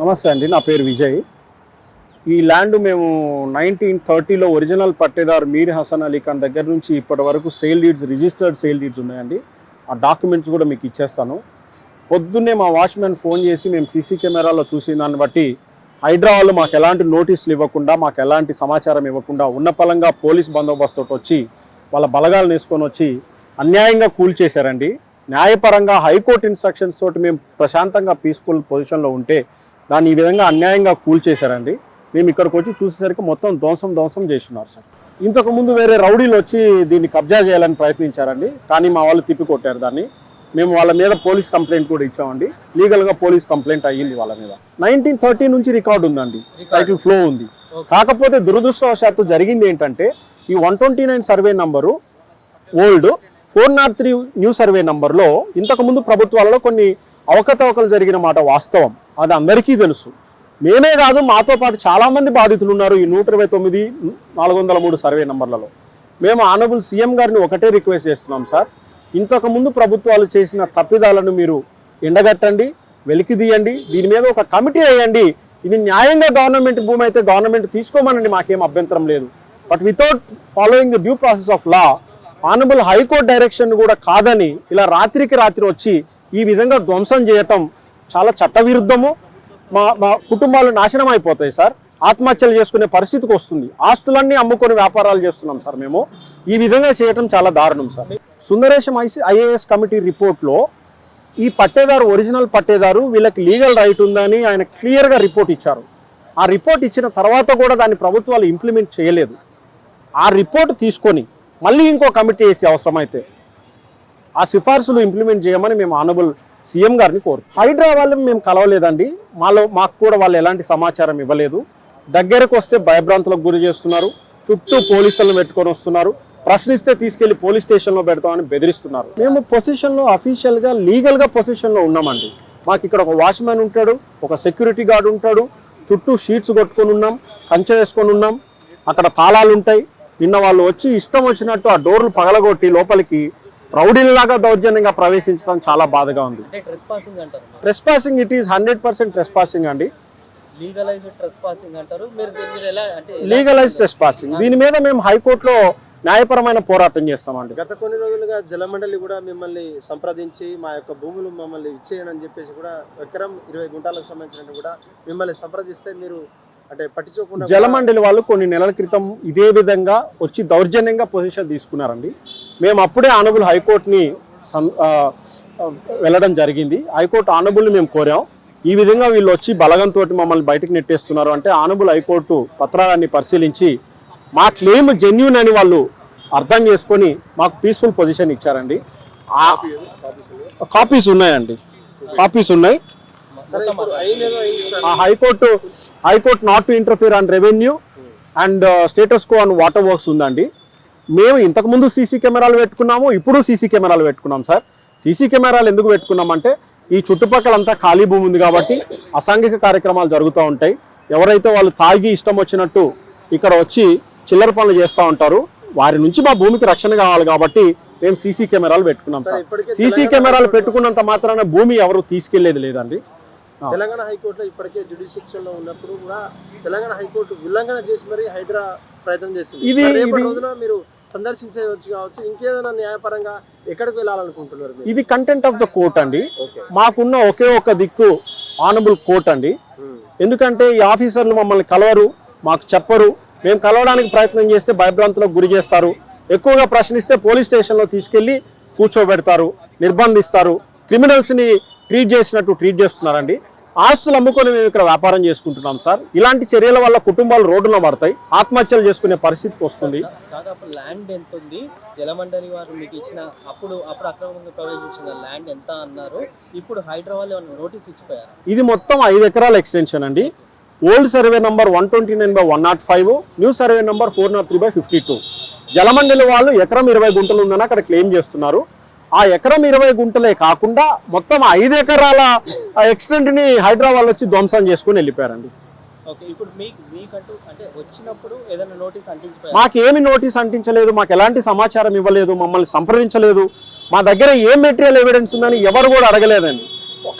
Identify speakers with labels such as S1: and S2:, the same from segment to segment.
S1: నమస్తే అండి నా పేరు విజయ్. ఈ ల్యాండ్ మేము నైన్టీన్ థర్టీలో ఒరిజినల్ పట్టేదారు మీర్ హసన్ అలీ ఖాన్ దగ్గర నుంచి ఇప్పటి వరకు sale deeds registered sale deeds ఉన్నాయండి. ఆ డాక్యుమెంట్స్ కూడా మీకు ఇచ్చేస్తాను. పొద్దున్నే మా వాచ్మెన్ ఫోన్ చేసి మేము సీసీ కెమెరాలో చూసిన దాన్ని బట్టి హైదరాబాద్లో మాకు ఎలాంటి నోటీసులు ఇవ్వకుండా మాకు ఎలాంటి సమాచారం ఇవ్వకుండా ఉన్న పలంగా పోలీస్ బందోబస్తు వచ్చి వాళ్ళ బలగాలు వేసుకొని వచ్చి అన్యాయంగా కూల్చేశారండి న్యాయపరంగా హైకోర్టు ఇన్స్ట్రక్షన్స్ తోటి మేము ప్రశాంతంగా పీస్ఫుల్ పొజిషన్లో ఉంటే దాన్ని ఈ విధంగా అన్యాయంగా కూల్చేశారండి మేము ఇక్కడికి వచ్చి చూసేసరికి మొత్తం ధ్వంసం ధ్వంసం చేస్తున్నారు సార్. ఇంతకు ముందు వేరే రౌడీలు వచ్చి దీన్ని కబ్జా చేయాలని ప్రయత్నించారండి. కానీ మా వాళ్ళు తిప్పి కొట్టారు దాన్ని. మేము వాళ్ళ మీద పోలీస్ కంప్లైంట్ కూడా ఇచ్చామండి. లీగల్గా పోలీస్ కంప్లైంట్ అయ్యింది వాళ్ళ మీద. నైన్టీన్ థర్టీ నుంచి రికార్డు ఉందండి. టైటిల్ ఫ్లో ఉంది. కాకపోతే దురదృష్టవశాత్తు జరిగింది ఏంటంటే ఈ one twenty nine survey number old. Four not three new survey నంబర్లో ఇంతకుముందు ప్రభుత్వాలలో కొన్ని అవకతవకలు జరిగిన మాట వాస్తవం. అది అందరికీ తెలుసు. మేమే కాదు మాతో పాటు చాలామంది బాధితులు ఉన్నారు ఈ నూట ఇరవై తొమ్మిది నాలుగు వందల మూడు సర్వే నంబర్లలో. మేము ఆనబుల్ సీఎం గారిని ఒకటే రిక్వెస్ట్ చేస్తున్నాం సార్. ఇంతకుముందు ప్రభుత్వాలు చేసిన తప్పిదాలను మీరు ఎండగట్టండి వెలికి తీయండి దీని మీద ఒక కమిటీ వేయండి. ఇది న్యాయంగా గవర్నమెంట్ భూమి అయితే గవర్నమెంట్ తీసుకోమనండి మాకేం అభ్యంతరం లేదు. But without following the due process of law honourable high court direction కూడా కాదని ఇలా రాత్రికి రాత్రి వచ్చి ఈ విధంగా ధ్వంసం చేయటం చాలా చట్టవిరుద్ధము. మా మా కుటుంబాలు నాశనం అయిపోతాయి సార్. ఆత్మహత్యలు చేసుకునే పరిస్థితికి వస్తుంది. ఆస్తులన్నీ అమ్ముకొని వ్యాపారాలు చేస్తున్నాం సార్ మేము. ఈ విధంగా చేయటం చాలా దారుణం sir. Sundaresam IC IAS committee రిపోర్ట్లో ఈ పట్టేదారు ఒరిజినల్ పట్టేదారు వీళ్ళకి లీగల్ రైట్ ఉందని ఆయన క్లియర్గా రిపోర్ట్ ఇచ్చారు. ఆ రిపోర్ట్ ఇచ్చిన తర్వాత కూడా దాన్ని ప్రభుత్వాలు ఇంప్లిమెంట్ చేయలేదు. ఆ రిపోర్ట్ తీసుకొని మళ్ళీ ఇంకో కమిటీ వేసి అవసరమైతే ఆ సిఫార్సులు ఇంప్లిమెంట్ చేయమని మేము ఆనబుల్ సీఎం గారిని కోరు హైడ్రా వాళ్ళని మేము కలవలేదండి. మాలో మాకు కూడా వాళ్ళు ఎలాంటి సమాచారం ఇవ్వలేదు. దగ్గరకు వస్తే భయభ్రాంతులకు గురి చేస్తున్నారు. చుట్టూ పోలీసులను పెట్టుకొని వస్తున్నారు. ప్రశ్నిస్తే తీసుకెళ్ళి పోలీస్ స్టేషన్లో పెడతామని బెదిరిస్తున్నారు. మేము పొజిషన్లో అఫీషియల్గా లీగల్గా పొజిషన్లో ఉన్నామండి. మాకు ఇక్కడ ఒక వాచ్మెన్ ఉంటాడు ఒక సెక్యూరిటీ గార్డ్ ఉంటాడు. చుట్టూ షీట్స్ కొట్టుకొని ఉన్నాం కంచె వేసుకొని ఉన్నాం. అక్కడ తాళాలు ఉంటాయి నిన్న వాళ్ళు వచ్చి ఇష్టం వచ్చినట్టు ఆ డోర్లు పగలగొట్టి లోపలికి రౌడీలాగా దౌర్జన్యంగా ప్రవేశించడం చాలా బాధగా ఉంది.
S2: అంటే trespassing
S1: it is hundred percent trespassing అండి.
S2: లీగలైజ్ ట్రెస్ పాసింగ్
S1: దీని మీద మేము హైకోర్టులో న్యాయపరమైన పోరాటం చేస్తామండి.
S3: గత కొన్ని రోజులుగా జలమండలి కూడా మిమ్మల్ని సంప్రదించి మా యొక్క భూములు మమ్మల్ని ఇచ్చేయని అని చెప్పేసి కూడా ఎకరం ఇరవై గుంటలకు సంబంధించినట్టు కూడా మిమ్మల్ని సంప్రదిస్తే మీరు
S1: జలమండలి వాళ్ళు కొన్ని నెలల క్రితం ఇదే విధంగా వచ్చి దౌర్జన్యంగా పొజిషన్ తీసుకున్నారండి. మేము అప్పుడే ఆనబుల్ హైకోర్టుని వెళ్ళడం జరిగింది. హైకోర్టు ఆనబుల్ని మేము కోరాం. ఈ విధంగా వీళ్ళు వచ్చి బలగంతో మమ్మల్ని బయటకు నెట్టేస్తున్నారు అంటే ఆనబుల్ హైకోర్టు పత్రాలన్నీ పరిశీలించి మా క్లెయిమ్ జెన్యున్ అని వాళ్ళు అర్థం చేసుకొని మాకు పీస్ఫుల్ పొజిషన్ ఇచ్చారండి. కాపీస్ ఉన్నాయండి. కాపీస్ ఉన్నాయి. High court high court not to interfere on revenue and status quo on water works ఉందండి. మేము ఇంతకుముందు సీసీ కెమెరాలు పెట్టుకున్నాము ఇప్పుడు సీసీ కెమెరాలు పెట్టుకున్నాం సార్. సీసీ కెమెరాలు ఎందుకు పెట్టుకున్నామంటే ఈ చుట్టుపక్కలంతా ఖాళీ భూమి ఉంది కాబట్టి అసాంఘిక కార్యక్రమాలు జరుగుతూ ఉంటాయి. ఎవరైతే వాళ్ళు తాగి ఇష్టం వచ్చినట్టు ఇక్కడ వచ్చి చిల్లర పనులు చేస్తూ ఉంటారు వారి నుంచి మా భూమికి రక్షణ కావాలి కాబట్టి మేము సీసీ కెమెరాలు పెట్టుకున్నాం సార్ సీసీ కెమెరాలు పెట్టుకున్నంత మాత్రాన భూమి ఎవరు తీసుకెళ్ళేది లేదండి.
S3: తెలంగాణ హైకోర్టులో ఇప్పటికే జ్యుడిషియల్లో ఉన్నప్పుడు కూడా తెలంగాణ హైకోర్టు ఉల్లంఘన చేసి మరి హైడ్రా ప్రయత్నం చేస్తుంది రోజున మీరు సందర్శించవచ్చు కావచ్చు. ఇంకేదైనా న్యాయపరంగా ఎక్కడికి వెళ్ళాలనుకుంటున్నారు
S1: ఇది కంటెంట్ ఆఫ్ ద కోర్ట్ అండి. మాకున్న ఒకే ఒక దిక్కు ఆనబుల్ కోర్ట్ అండి. ఎందుకంటే ఈ ఆఫీసర్లు మమ్మల్ని కలవరు మాకు చెప్పరు. మేము కలవడానికి ప్రయత్నం చేస్తే భయభ్రాంతులకు గురి చేస్తారు. ఎక్కువగా ప్రశ్నిస్తే పోలీస్ స్టేషన్లో తీసుకెళ్ళి కూర్చోబెడతారు నిర్బంధిస్తారు. క్రిమినల్స్ని ట్రీట్ చేసినట్టు ట్రీట్ చేస్తున్నారండి. ఆస్తులు అమ్ముకొని మేము ఇక్కడ వ్యాపారం చేసుకుంటున్నాం సార్. ఇలాంటి చర్యల వల్ల కుటుంబాలు రోడ్డున పడతాయి ఆత్మహత్యలు చేసుకునే పరిస్థితికి వస్తుంది.
S2: దాదాపు ల్యాండ్ ఎంత ఉంది? జలమండలి వారు మీకు ఇచ్చిన అప్పుడు అప్పుడు అక్రమంగా ప్రవేశించిన ల్యాండ్ ఎంత అన్నారు? ఇప్పుడు హైదరాబాద్ ఏమైనా నోటీస్ ఇచ్చిపోయారు?
S1: ఇది మొత్తం ఐదు ఎకరాల ఎక్స్టెన్షన్ అండి. Old survey number one twenty nine by one not five new survey number four not three by fifty two Jalamandali వాళ్ళు ఎకరం ఇరవై గుంటలు ఉందని అక్కడ క్లెయిమ్ చేస్తున్నారు. ఆ ఎకరం ఇరవై గుంటలే కాకుండా మొత్తం ఐదు ఎకరాల ఎక్స్టెంట్ని హైదరాబాద్ వచ్చి ధ్వంసం చేసుకుని వెళ్ళిపోయారండి.
S2: మీకు
S1: మాకేమి నోటీస్ అంటించలేదు మాకు ఎలాంటి సమాచారం ఇవ్వలేదు మమ్మల్ని సంప్రదించలేదు. మా దగ్గర ఏ మెటీరియల్ ఎవిడెన్స్ ఉందని ఎవరు కూడా అడగలేదండి.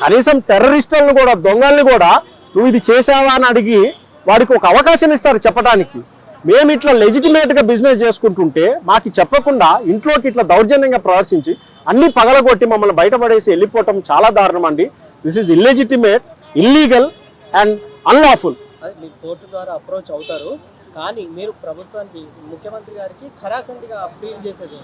S1: కనీసం టెర్రరిస్టులను కూడా దొంగల్ని కూడా నువ్వు ఇది చేసావా అని అడిగి వాడికి ఒక అవకాశం ఇస్తారు చెప్పడానికి. మేము ఇట్లా లెజిటిమేట్గా బిజినెస్ చేసుకుంటుంటే మాకు చెప్పకుండా ఇంట్లోకి ఇట్లా దౌర్జన్యంగా ప్రదర్శించి అన్ని పగలగొట్టి మమ్మల్ని బయటపడేసి వెళ్ళిపోవటం చాలా దారుణం అండి. This is illegitimate illegal and unlawful
S2: court ద్వారా అప్రోచ్ అవుతారు. కానీ మీరు ప్రభుత్వానికి ముఖ్యమంత్రి గారికి ఖరాఖండిగా అప్పీల్ చేసేది?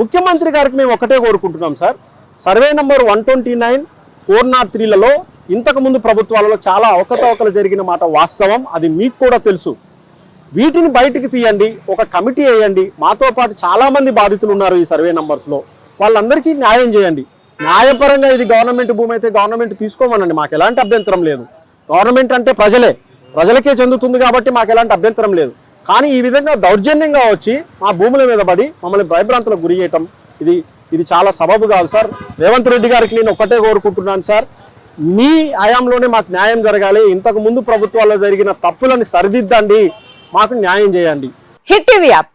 S1: ముఖ్యమంత్రి గారికి మేము ఒకటే కోరుకుంటున్నాం sir. Survey number one twenty nine four not త్రీలలో ఇంతకుముందు ప్రభుత్వాలలో చాలా అవకతవకలు జరిగిన మాట వాస్తవం. అది మీకు కూడా తెలుసు. వీటిని బయటికి తీయండి ఒక కమిటీ వేయండి. మాతో పాటు చాలా మంది బాధితులు ఉన్నారు ఈ సర్వే నంబర్స్లో వాళ్ళందరికీ న్యాయం చేయండి. న్యాయపరంగా ఇది గవర్నమెంట్ భూమి అయితే గవర్నమెంట్ తీసుకోమనండి. మాకు ఎలాంటి అభ్యంతరం లేదు. గవర్నమెంట్ అంటే ప్రజలే. ప్రజలకే చెందుతుంది కాబట్టి మాకు ఎలాంటి అభ్యంతరం లేదు. కానీ ఈ విధంగా దౌర్జన్యంగా వచ్చి మా భూముల మీద పడి మమ్మల్ని భయభ్రాంతులకు గురి చేయటం ఇది ఇది చాలా సబబు కాదు సార్. రేవంత్ రెడ్డి గారికి నేను ఒక్కటే కోరుకుంటున్నాను సార్. మీ హయాంలోనే మాకు న్యాయం జరగాలి. ఇంతకు ముందు ప్రభుత్వాల్లో జరిగిన తప్పులను సరిదిద్దండి. మాకు న్యాయం చేయండి.
S4: Hit TV app.